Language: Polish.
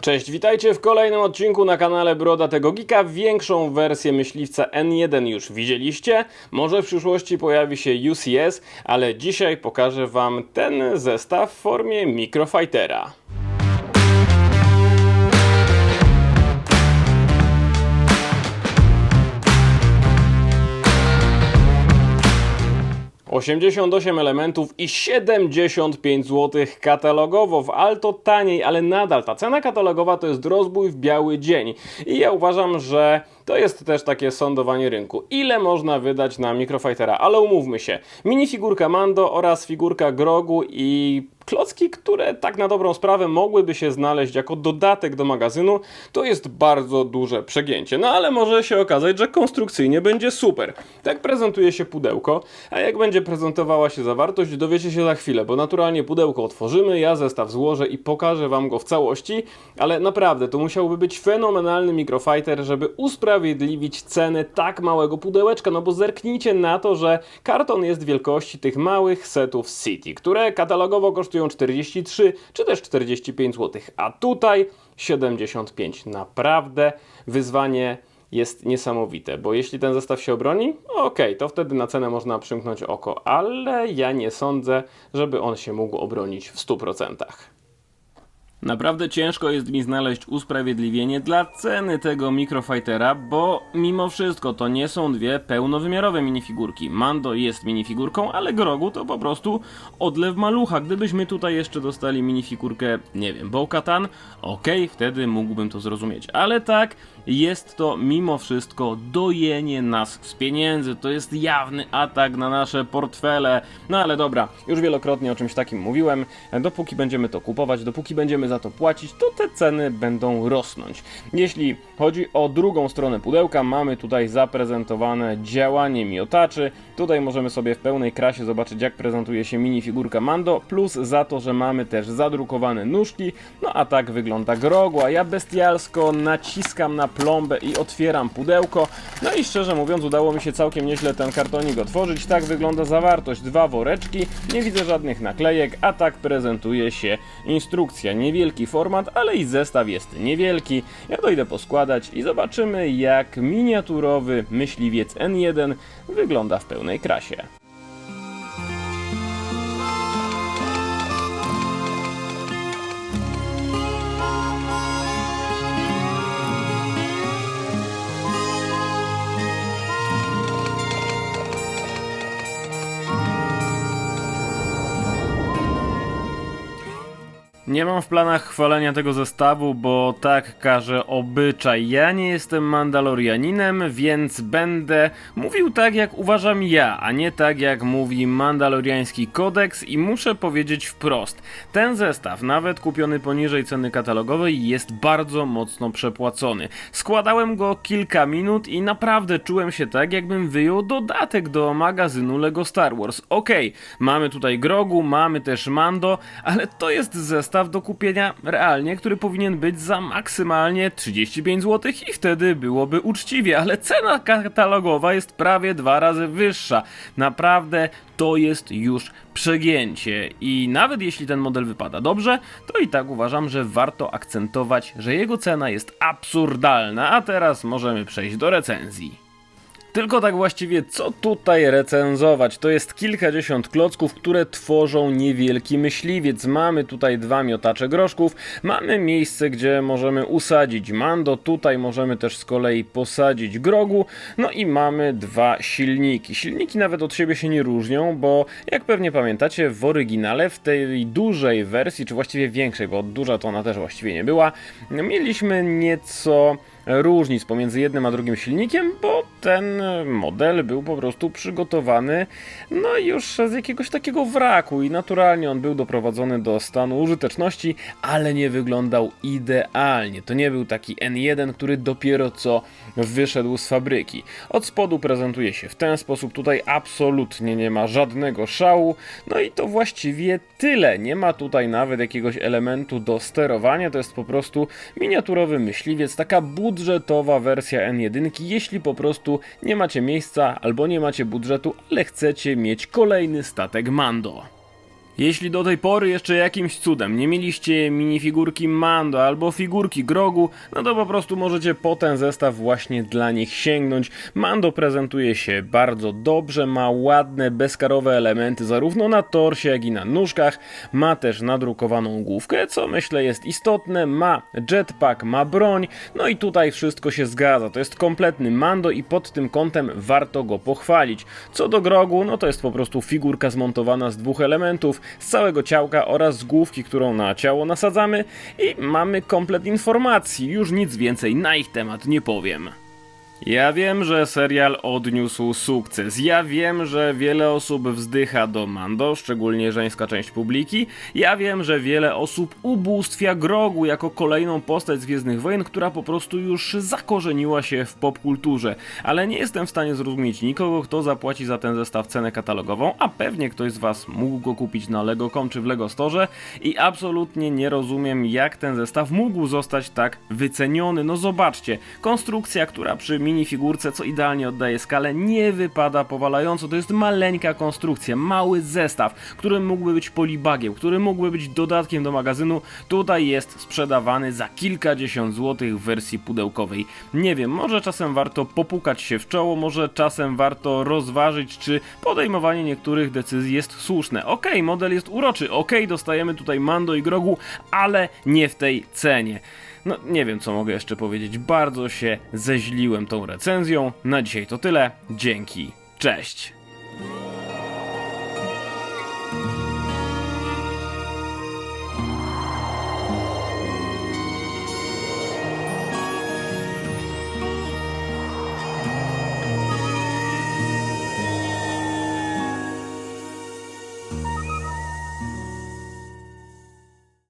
Cześć, witajcie w kolejnym odcinku na kanale Broda tego Geeka. Większą wersję myśliwca N1 już widzieliście. Może w przyszłości pojawi się UCS, ale dzisiaj pokażę Wam ten zestaw w formie Microfightera. 88 elementów i 75 zł katalogowo w Alto taniej, ale nadal ta cena katalogowa to jest rozbój w biały dzień. I ja uważam, że to jest też takie sądowanie rynku. Ile można wydać na Microfightera? Ale umówmy się. Minifigurka Mando oraz figurka Grogu i klocki, które tak na dobrą sprawę mogłyby się znaleźć jako dodatek do magazynu, to jest bardzo duże przegięcie. No ale może się okazać, że konstrukcyjnie będzie super. Tak prezentuje się pudełko, a jak będzie prezentowała się zawartość, dowiecie się za chwilę, bo naturalnie pudełko otworzymy, ja zestaw złożę i pokażę Wam go w całości, ale naprawdę to musiałby być fenomenalny microfighter, żeby usprawiedliwić cenę tak małego pudełeczka, no bo zerknijcie na to, że karton jest wielkości tych małych setów City, które katalogowo kosztują 43 czy też 45 zł, a tutaj 75. Naprawdę wyzwanie jest niesamowite, bo jeśli ten zestaw się obroni, okej, to wtedy na cenę można przymknąć oko, ale ja nie sądzę, żeby on się mógł obronić w 100%. Naprawdę ciężko jest mi znaleźć usprawiedliwienie dla ceny tego Microfightera, bo mimo wszystko to nie są dwie pełnowymiarowe minifigurki. Mando jest minifigurką, ale Grogu to po prostu odlew malucha. Gdybyśmy tutaj jeszcze dostali minifigurkę, nie wiem, Bo-Katan, okej, wtedy mógłbym to zrozumieć. Ale tak, jest to mimo wszystko dojenie nas z pieniędzy. To jest jawny atak na nasze portfele. No ale dobra, już wielokrotnie o czymś takim mówiłem. Dopóki będziemy to kupować, dopóki będziemy za to płacić, to te ceny będą rosnąć. Jeśli chodzi o drugą stronę pudełka, mamy tutaj zaprezentowane działanie miotaczy. Tutaj możemy sobie w pełnej krasie zobaczyć, jak prezentuje się minifigurka Mando, plus za to, że mamy też zadrukowane nóżki. No a tak wygląda Grogu, a ja bestialsko naciskam na plombę i otwieram pudełko. No i szczerze mówiąc, udało mi się całkiem nieźle ten kartonik otworzyć. Tak wygląda zawartość. Dwa woreczki, nie widzę żadnych naklejek, a tak prezentuje się instrukcja. Niewielki format, ale i zestaw jest niewielki. Ja dojdę poskładać i zobaczymy, jak miniaturowy myśliwiec N1 wygląda w pełnej krasie. Nie mam w planach chwalenia tego zestawu, bo tak każe obyczaj. Ja nie jestem Mandalorianinem, więc będę mówił tak, jak uważam ja, a nie tak, jak mówi Mandaloriański kodeks i muszę powiedzieć wprost. Ten zestaw, nawet kupiony poniżej ceny katalogowej, jest bardzo mocno przepłacony. Składałem go kilka minut i naprawdę czułem się tak, jakbym wyjął dodatek do magazynu LEGO Star Wars. Okej, mamy tutaj Grogu, mamy też Mando, ale to jest zestaw do kupienia realnie, który powinien być za maksymalnie 35 zł i wtedy byłoby uczciwie, ale cena katalogowa jest prawie dwa razy wyższa. Naprawdę to jest już przegięcie i nawet jeśli ten model wypada dobrze, to i tak uważam, że warto akcentować, że jego cena jest absurdalna, a teraz możemy przejść do recenzji. Tylko tak właściwie, co tutaj recenzować? To jest kilkadziesiąt klocków, które tworzą niewielki myśliwiec. Mamy tutaj dwa miotacze groszków, mamy miejsce, gdzie możemy usadzić mando, tutaj możemy też z kolei posadzić grogu, no i mamy dwa silniki. Silniki nawet od siebie się nie różnią, bo jak pewnie pamiętacie, w oryginale, w tej dużej wersji, czy właściwie większej, bo duża to ona też właściwie nie była, mieliśmy nieco różnic pomiędzy jednym a drugim silnikiem, bo ten model był po prostu przygotowany no już z jakiegoś takiego wraku i naturalnie on był doprowadzony do stanu użyteczności, ale nie wyglądał idealnie. To nie był taki N1, który dopiero co wyszedł z fabryki. Od spodu prezentuje się w ten sposób, tutaj absolutnie nie ma żadnego szału, no i to właściwie tyle. Nie ma tutaj nawet jakiegoś elementu do sterowania, to jest po prostu miniaturowy myśliwiec, taka budżetowa wersja N1, jeśli po prostu nie macie miejsca albo nie macie budżetu, ale chcecie mieć kolejny statek Mando. Jeśli do tej pory jeszcze jakimś cudem nie mieliście minifigurki Mando albo figurki Grogu, no to po prostu możecie po ten zestaw właśnie dla nich sięgnąć. Mando prezentuje się bardzo dobrze, ma ładne, bezkarowe elementy zarówno na torsie, jak i na nóżkach, ma też nadrukowaną główkę, co myślę jest istotne, ma jetpack, ma broń, no i tutaj wszystko się zgadza. To jest kompletny Mando i pod tym kątem warto go pochwalić. Co do Grogu, no to jest po prostu figurka zmontowana z dwóch elementów, z całego ciałka oraz z główki, którą na ciało nasadzamy i mamy komplet informacji. Już nic więcej na ich temat nie powiem. Ja wiem, że serial odniósł sukces. Ja wiem, że wiele osób wzdycha do Mando, szczególnie żeńska część publiki. Ja wiem, że wiele osób ubóstwia Grogu jako kolejną postać z Gwiezdnych Wojen, która po prostu już zakorzeniła się w popkulturze. Ale nie jestem w stanie zrozumieć nikogo, kto zapłaci za ten zestaw cenę katalogową, a pewnie ktoś z Was mógł go kupić na Lego.com czy w Lego Store i absolutnie nie rozumiem, jak ten zestaw mógł zostać tak wyceniony. No zobaczcie, konstrukcja, która przy minifigurce, co idealnie oddaje skalę, nie wypada powalająco. To jest maleńka konstrukcja, mały zestaw, który mógłby być polibagiem, który mógłby być dodatkiem do magazynu. Tutaj jest sprzedawany za kilkadziesiąt złotych w wersji pudełkowej. Nie wiem, może czasem warto popukać się w czoło, może czasem warto rozważyć, czy podejmowanie niektórych decyzji jest słuszne. Okej, model jest uroczy, okej, dostajemy tutaj Mando i Grogu, ale nie w tej cenie. No, nie wiem co mogę jeszcze powiedzieć. Bardzo się zeźliłem tą recenzją. Na dzisiaj to tyle. Dzięki. Cześć.